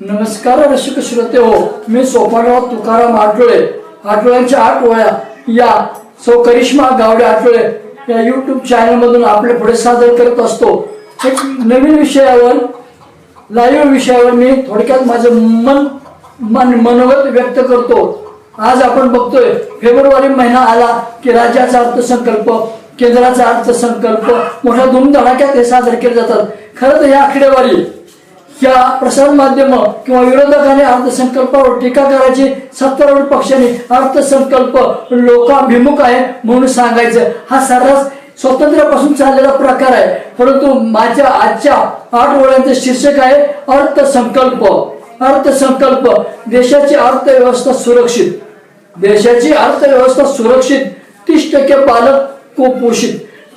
नमस्कार रसिक श्रोते हो मी सोपानराव तुकाराम आठवळे आठवळ्यांच्या आठ वया या सौ करिश्मा गावडे आठवळे या युट्यूब चॅनलमधून मधून पुढे सादर करत असतो. एक नवीन विषयावर लाईव्ह विषयावर मी थोडक्यात माझं मन मन मनोगत व्यक्त करतो. आज आपण बघतोय फेब्रुवारी महिना आला की राज्याचा अर्थसंकल्प केंद्राचा अर्थसंकल्प मोठ्या धूमधडाक्यात हे सादर केले जातात. खरं तर ही आकडेवारी या प्रसार माध्यम किंवा विरोधकाने अर्थसंकल्पावर टीका करायची सत्तारूढ पक्षाने अर्थसंकल्प लोकाभिमुख आहे म्हणून सांगायचं. हा सर्रास स्वातंत्र्यापासून चाललेला प्रकार आहे. परंतु माझ्या आजच्या आठ ओळ्यांचं शीर्षक आहे अर्थसंकल्प. अर्थसंकल्प. देशाची अर्थव्यवस्था सुरक्षित. देशाची अर्थव्यवस्था सुरक्षित. तीस टक्के बालक कुपोषित.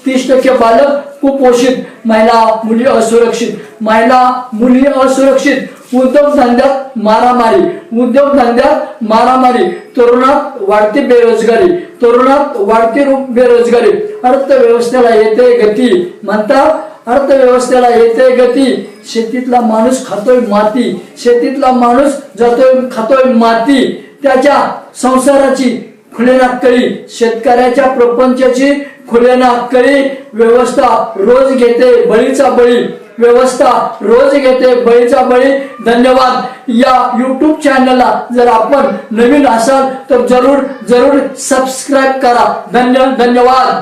तीस टक्के बालक कुपोषित महिला मुली असुरक्षित. महिला मुली असुरक्षित. उद्योगधंद्यात मारामारी. उद्योगधंद्यात मारामारी. तरुणात वाढती बेरोजगारी. तरुणात वाढती बेरोजगारी. अर्थव्यवस्थेला येते गती. म्हणतात अर्थव्यवस्थेला येते गती. शेतीतला माणूस खातोय माती. शेतीतला माणूस जातोय खातोय माती. त्याच्या संसाराची खुलेना कळी. शेतकऱ्याच्या प्रपंचाची खुल्याना कळी व्यवस्था रोज घेते बळीचा बळी. व्यवस्था रोज घेते बळीचा बळी. धन्यवाद. या युट्यूब चॅनलला जर आपण नवीन असाल तर जरूर जरूर सबस्क्राईब करा. धन्य धन्यवाद.